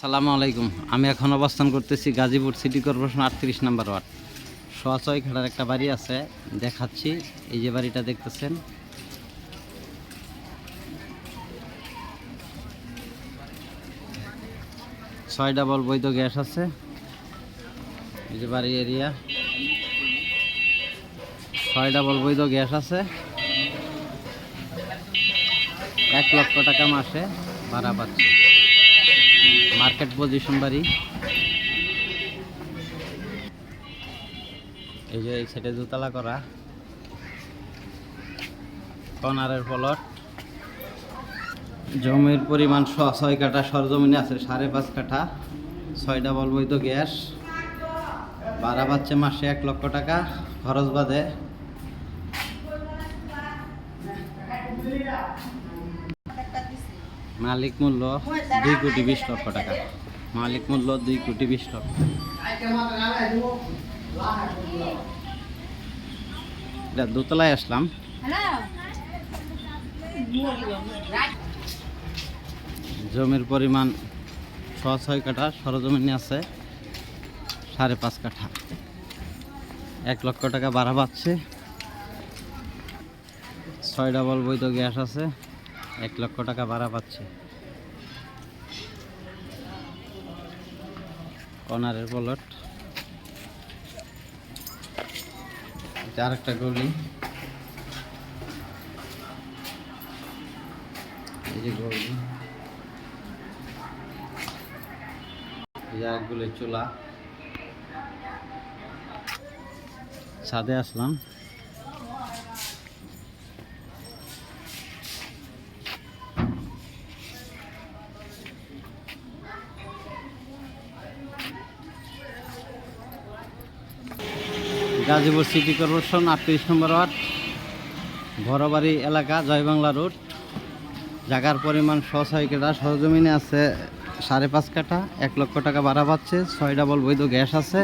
সালামু আলাইকুম। আমি এখন অবস্থান করতেছি গাজীপুর সিটি কর্পোরেশন আটত্রিশ নাম্বার ওয়ার্ড। সোয়া ছয় একটা বাড়ি আছে, দেখাচ্ছি। এই যে বাড়িটা দেখতেছেন। ছয় ডাবল বৈধ গ্যাস আছে। এই যে বাড়ি এরিয়া। ছয় ডাবল বৈধ গ্যাস আছে। এক লক্ষ টাকা মাসে ভাড়া পাচ্ছে। মার্কেট পজিশন বাড়ি। এই যে এই সাইডে দোতলা করা। কনারের প্লট। জমির পরিমাণ ছয় কাঠা সরজমিনে আছে, সাড়ে পাঁচ কাঠা। ছয় ডাবল বৈধ গ্যাস। ভাড়া পাচ্ছে মাসে এক লক্ষ টাকা, খরচ বাদে। মালিক মূল্য দুই কোটি বিশ লক্ষ টাকা। মালিক মূল্য দুই কোটি বিশ লক্ষ। এটা দোতলায় আসলাম। জমির পরিমাণ ছ ছয় কাঠা, সরজমিনে আছে সাড়ে পাঁচ কাঠা। এক লক্ষ টাকা বাড়া পাচ্ছে। ছয় ডাবল বৈধ গ্যাস আছে। এক লক্ষ টাকা ভাড়া পাচ্ছে। কনারের প্লট এটা আরেকটা গলি। এই যে গলি। চুলা। ছাদে আসলাম। গাজীপুর সিটি কর্পোরেশন আটত্রিশ নম্বর ওয়ার্ড বড়বাড়ি এলাকা জয়বাংলা রোড। জায়গার পরিমাণ ছ ছয় কাঠা, সরজমিনে আছে সাড়ে পাঁচ কাঠা, এক লক্ষ টাকা ভাড়া পাচ্ছে। ছয় ডাবল বৈধ গ্যাস আছে।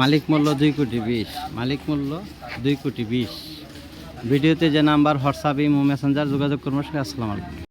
মালিক মূল্য দুই কোটি বিশ। মালিক মূল্য দুই কোটি বিশ। ভিডিওতে যে নাম্বার, হোয়াটসঅ্যাপ, ইমো, মেসেঞ্জার যোগাযোগ করব আসসালামু আলাইকুম।